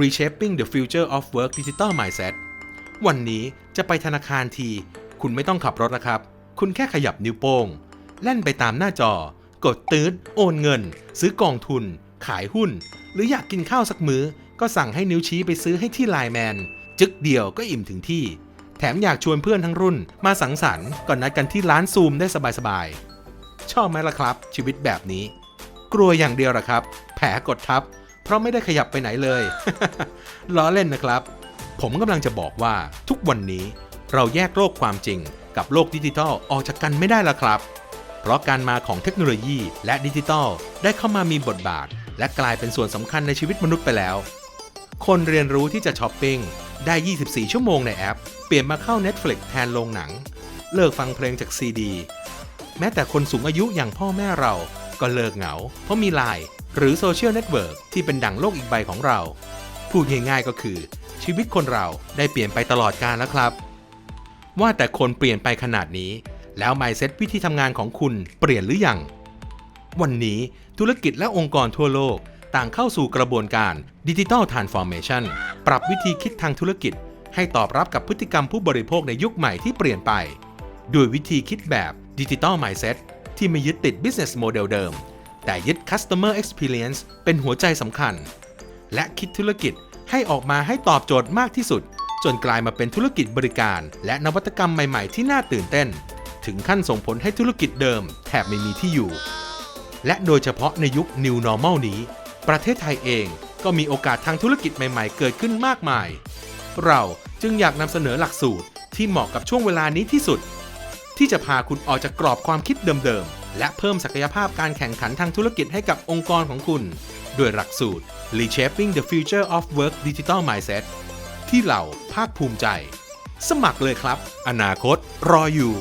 Reshaping the Future of Work Digital Mindset วันนี้จะไปธนาคารที คุณไม่ต้องขับรถนะครับ คุณแค่ขยับนิ้วโป้ง แล่นไปตามหน้าจอ กดตืดโอนเงิน ซื้อกองทุน ขายหุ้น หรืออยากกินข้าวสักมื้อ ก็สั่งให้นิ้วชี้ไปซื้อให้ที่ไลแมน จึกเดียวก็อิ่มถึงที่ แถมอยากชวนเพื่อนทั้งรุ่น มาสังสรรค์ก่อนนัดกันที่ร้านซูมได้สบายๆ ชอบไหมล่ะครับ ชีวิตแบบนี้ กลัวอย่างเดียวหรอครับ แผลกดทับ เพราะไม่ได้ขยับไปไหนเลย ล้อเล่นนะครับ ผมกำลังจะบอกว่าทุกวันนี้เราแยกโลกความจริงกับโลกดิจิทัลออกจากกันไม่ได้แล้วครับ เพราะการมาของเทคโนโลยีและดิจิทัลได้เข้ามามีบทบาท และกลายเป็นส่วนสำคัญในชีวิตมนุษย์ไปแล้ว คนเรียนรู้ที่จะช้อปปิ้งได้ 24 ชั่วโมงในแอป เปลี่ยนมาเข้า Netflix แทนโรงหนัง เลิกฟังเพลงจากซีดี แม้แต่คนสูงอายุอย่างพ่อแม่เราก็เลิกเหงา เพราะมีไลน์ หรือโซเชียลเน็ตเวิร์กที่เป็นดั่งโลกอีกใบของเรา พูดง่ายๆก็คือ ชีวิตคนเราได้เปลี่ยนไปตลอดกาลแล้วครับ ว่าแต่คนเปลี่ยนไปขนาดนี้ แล้ว mindset วิธีทำงานของคุณเปลี่ยนหรือยัง วันนี้ธุรกิจและองค์กรทั่วโลกต่างเข้าสู่กระบวนการดิจิทัลทรานส์ฟอร์เมชันปรับวิธีคิดทางธุรกิจ ให้ตอบรับกับพฤติกรรมผู้บริโภคในยุคใหม่ที่เปลี่ยนไป ด้วยวิธีคิดแบบดิจิทัล mindset ที่ไม่ยึดติด business model เดิม แต่ยึด customer experience เป็นหัวใจสำคัญ และคิดธุรกิจให้ออกมาให้ตอบโจทย์มากที่สุด จนกลายมาเป็นธุรกิจบริการ และนวัตกรรมใหม่ๆ ที่น่าตื่นเต้น ถึงขั้นส่งผลให้ธุรกิจเดิม แทบไม่มีที่อยู่ และโดยเฉพาะในยุค New Normal นี้ ประเทศไทยเองก็มีโอกาสทางธุรกิจใหม่ๆ เกิดขึ้นมากมาย เราจึงอยากนำเสนอหลักสูตรที่เหมาะกับช่วงเวลานี้ที่สุด ที่จะพาคุณออกจากกรอบความคิดเดิมๆ และเพิ่มศักยภาพการแข่งขันทางธุรกิจให้กับองค์กรของคุณ ด้วยหลักสูตร Reshaping the Future of Work Digital Mindset ที่เราภาคภูมิใจ สมัครเลยครับ อนาคตรออยู่